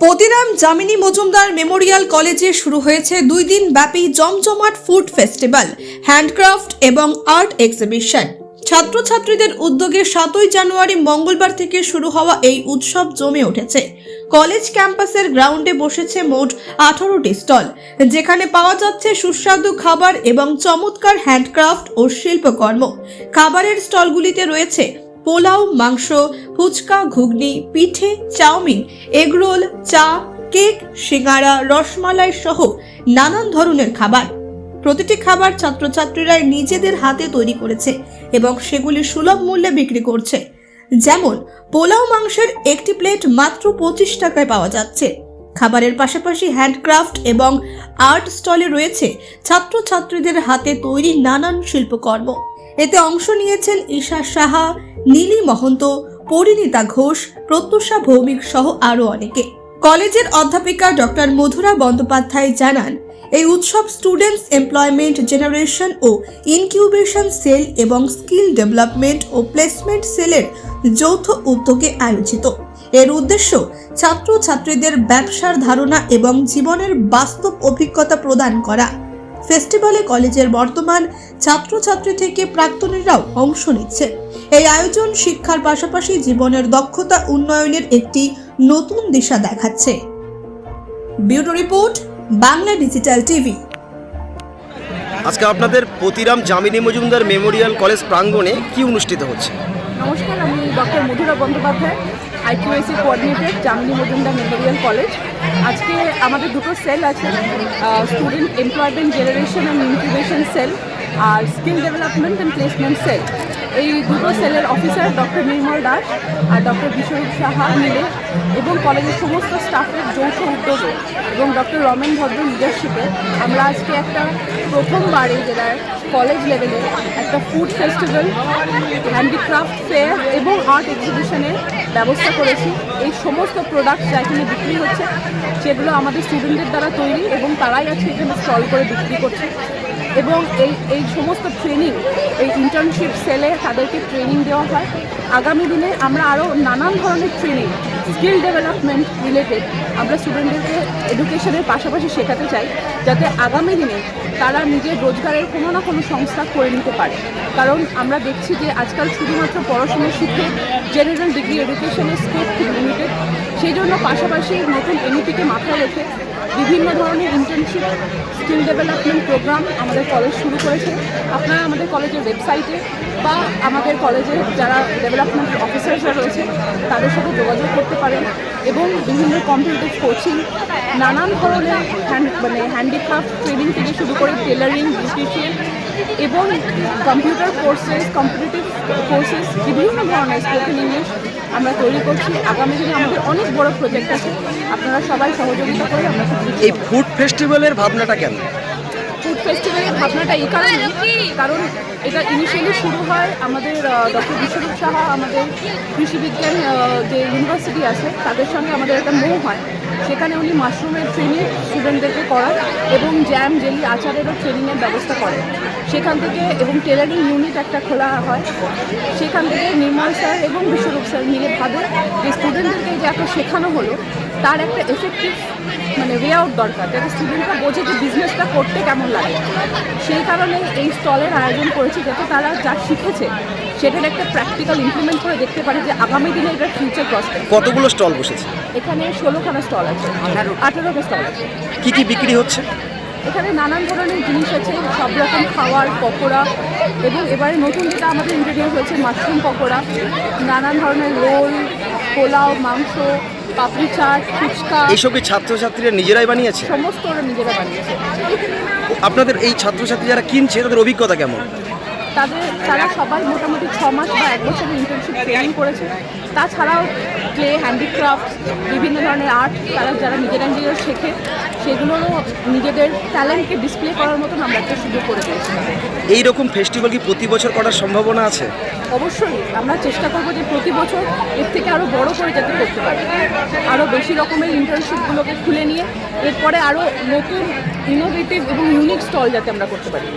Patiram Jamini Majumdar Memorial কলেজে শুরু হয়েছে দুই দিন ব্যাপী জমজমাট ফুড ফেস্টিভ্যাল, হ্যান্ডক্রাফট এবং আর্ট এক্সিবিশন। ছাত্রছাত্রীদের উদ্যোগে সাতই জানুয়ারি মঙ্গলবার থেকে শুরু হওয়া এই উৎসব জমে উঠেছে। কলেজ ক্যাম্পাসের গ্রাউন্ডে বসেছে মোট আঠারোটি স্টল, যেখানে পাওয়া যাচ্ছে সুস্বাদু খাবার এবং চমৎকার হ্যান্ডক্রাফট ও শিল্পকর্ম। খাবারের স্টলগুলিতে রয়েছে পোলাও, মাংস, ফুচকা, ঘুগনি, পিঠে, চাউমিন এগরোল চা, কেক, সিঙ্গারা, রসমালাই সহ নানান ধরনের খাবার। প্রতিটি খাবার ছাত্রছাত্রীরা নিজেদের হাতে তৈরি করেছে এবং সেগুলি সুলভ মূল্যে বিক্রি করছে। যেমন, পোলাও মাংসের একটি প্লেট মাত্র পঁচিশ টাকায় পাওয়া যাচ্ছে। খাবারের পাশাপাশি হ্যান্ডক্রাফট এবং আর্ট স্টলে রয়েছে ছাত্রছাত্রীদের হাতে তৈরি নানান শিল্পকর্ম। এতে অংশ নিয়েছেন ঈশা সাহা, নীলি মহন্ত, পরিণীতা ঘোষ, প্রত্যুষা ভৌমিক সহ আরও অনেকে। কলেজের অধ্যাপিকা ডক্টর মধুরা বন্দ্যোপাধ্যায় জানান, এই উৎসব স্টুডেন্টস এমপ্লয়মেন্ট জেনারেশন ও ইনকিউবেশন সেল এবং স্কিল ডেভেলপমেন্ট ও প্লেসমেন্ট সেলের যৌথ উদ্যোগে আয়োজিত। এর উদ্দেশ্য ছাত্রছাত্রীদের ব্যবসার ধারণা এবং জীবনের বাস্তব অভিজ্ঞতা প্রদান করা। ফেস্টিভ্যালে কলেজের বর্তমান ছাত্রছাত্রী থেকে প্রাক্তনীরাও অংশ নিচ্ছেন। এই আয়োজন শিক্ষার পাশাপাশি জীবনের দক্ষতা উন্নয়নের একটি নতুন দিশা দেখাচ্ছে। Bureau report Bangla digital TV. আজকে আপনাদের পতিরাম জামিনী মজুমদার মেমোরিয়াল কলেজ প্রাঙ্গণে কি অনুষ্ঠিত হচ্ছে? নমস্কার আমি doctor Madhura Bandyopadhyay. IQAC coordinated Jamini Majumdar memorial college. আজকে আমাদের দুটো সেল আছে student employment generation and incubation cell R skill development and placement cell. এই দুটো সেলের অফিসার ডক্টর নির্মল দাস আর ডক্টর বিশ্বরূপ সাহা মিলে এবং কলেজের সমস্ত স্টাফের যৌথ উদ্যোগে এবং ডক্টর রমেন ভদ্র লিডারশিপে আমরা আজকে একটা প্রথমবার জেলার কলেজ লেভেলে একটা ফুড ফেস্টিভ্যাল হ্যান্ডিক্রাফট ফেয়ার এবং আর্ট এক্সিবিশনের ব্যবস্থা করেছি। এই সমস্ত প্রোডাক্ট যা এখানে বিক্রি হচ্ছে, সেগুলো আমাদের স্টুডেন্টদের দ্বারা তৈরি এবং তারাই আজকে এখানে স্টল করে বিক্রি করছে। এবং এই এই সমস্ত ট্রেনিং এই ইন্টার্নশিপ সেলে তাদেরকে ট্রেনিং দেওয়া হয়। আগামী দিনে আমরা আরও নানান ধরনের ট্রেনিং স্কিল ডেভেলপমেন্ট রিলেটেড আমরা স্টুডেন্টদেরকে এডুকেশনের পাশাপাশি শেখাতে চাই, যাতে আগামী দিনে তারা নিজের রোজগারের কোনো না কোনো সংস্থা করে নিতে পারে। কারণ আমরা দেখছি যে আজকাল শুধুমাত্র পড়াশোনা শিখে জেনারেল ডিগ্রি এডুকেশনের স্কোপ খুব লিমিটেড সেই জন্য পাশাপাশি নতুন এনইপিকে মাথায় রেখে বিভিন্ন ধরনের ইন্টার্নশিপ স্কিল ডেভেলপমেন্ট প্রোগ্রাম আমাদের কলেজ শুরু করেছে। আপনারা আমাদের কলেজের ওয়েবসাইটে বা আমাদের কলেজের যারা ডেভেলপমেন্ট অফিসার্সরা রয়েছে, তাদের সাথে যোগাযোগ করতে পারেন এবং বিভিন্ন কম্পিটিটিভ কোচিং নানান ধরনের হ্যান্ড মানে হ্যান্ডিক্রাফট ট্রেনিং থেকে শুরু করে টেলারিং বিউটিশিয়ান এবং কম্পিউটার কোর্সেস কম্পিটিটিভ কোর্সেস বিভিন্ন ধরনের স্পোকেন ইংলিশ আমরা তৈরি করছি। আগামী দিনে আমাদের অনেক বড় প্রজেক্ট আছে। আপনারা সবাই সহযোগিতা করে আমরা এই ফুড ফেস্টিভ্যালের ভাবনাটা কেন ফেস্টিভ্যালের ভাবনাটা এই কারণে কারণ এটা ইনিশিয়ালি শুরু হয় আমাদের ডক্টর বিশ্বরূপ সাহা আমাদের কৃষিবিজ্ঞান যে ইউনিভার্সিটি আছে তাদের সঙ্গে আমাদের একটা মো হয়। সেখানে উনি মাশরুমের ট্রেনিং স্টুডেন্টদেরকে করান এবং জ্যাম জেলি আচারেরও ট্রেনিংয়ের ব্যবস্থা করেন। সেখান থেকে এবং টেলারিং ইউনিট একটা খোলা হয়। সেখান থেকে নির্মল স্যার এবং বিশ্বরূপ স্যার মিলে ভাবে যে স্টুডেন্টদেরকে যে এত শেখানো হলো তার একটা এফেক্টিভ মানে ওয়ে আউট দরকার যাতে স্টুডেন্টরা বোঝে যে বিজনেসটা করতে কেমন লাগে। সেই কারণে এই স্টলের আয়োজন করেছি যাতে তারা যা শিখেছে সেটার একটা প্র্যাকটিক্যাল ইমপ্লিমেন্ট করে দেখতে পারে যে আগামী দিনে এটার ফিউচার প্রসপেক্ট কতগুলো স্টল বসেছে? এখানে ষোলোখানা স্টল আছে আঠেরোটা স্টল আছে। কী কী বিক্রি হচ্ছে? এখানে নানান ধরনের জিনিস আছে সব রকম খাওয়ার পকোড়া এবং এবারে নতুন যেটা আমাদের ইন্ট্রোডিউস হয়েছে মাশরুম পকোড়া নানান ধরনের রোল পোলাও মাংস পাপড়ি চাট ফুচকা। এইসব কি ছাত্রছাত্রীরা নিজেরাই বানিয়েছে? সমস্ত ওরা নিজেরা বানিয়েছে। আপনাদের এই ছাত্রছাত্রী যারা কিনছে তাদের অভিজ্ঞতা কেমন? তাদের তারা সবাই মোটামুটি ছ মাস বা এক বছরের ইন্টার্নশিপ ট্রেনিং করেছে। তাছাড়াও ক্লে হ্যান্ডিক্রাফট বিভিন্ন ধরনের আর্ট তারা যারা নিজেরা নিজেরা শেখে সেগুলোরও নিজেদের ট্যালেন্টকে ডিসপ্লে করার মতন আমরা একটা সুযোগ করে দিয়েছি। এই রকম ফেস্টিভ্যাল কি প্রতি বছর করার সম্ভাবনা আছে? অবশ্যই আমরা চেষ্টা করব যে প্রতি বছর এর থেকে আরও বড় করে যাতে করতে পারি। আরও বেশি রকমের ইন্টার্নশিপগুলোকে খুলে নিয়ে এরপরে আরও নতুন ইনোভেটিভ এবং ইউনিক স্টল যাতে আমরা করতে পারি।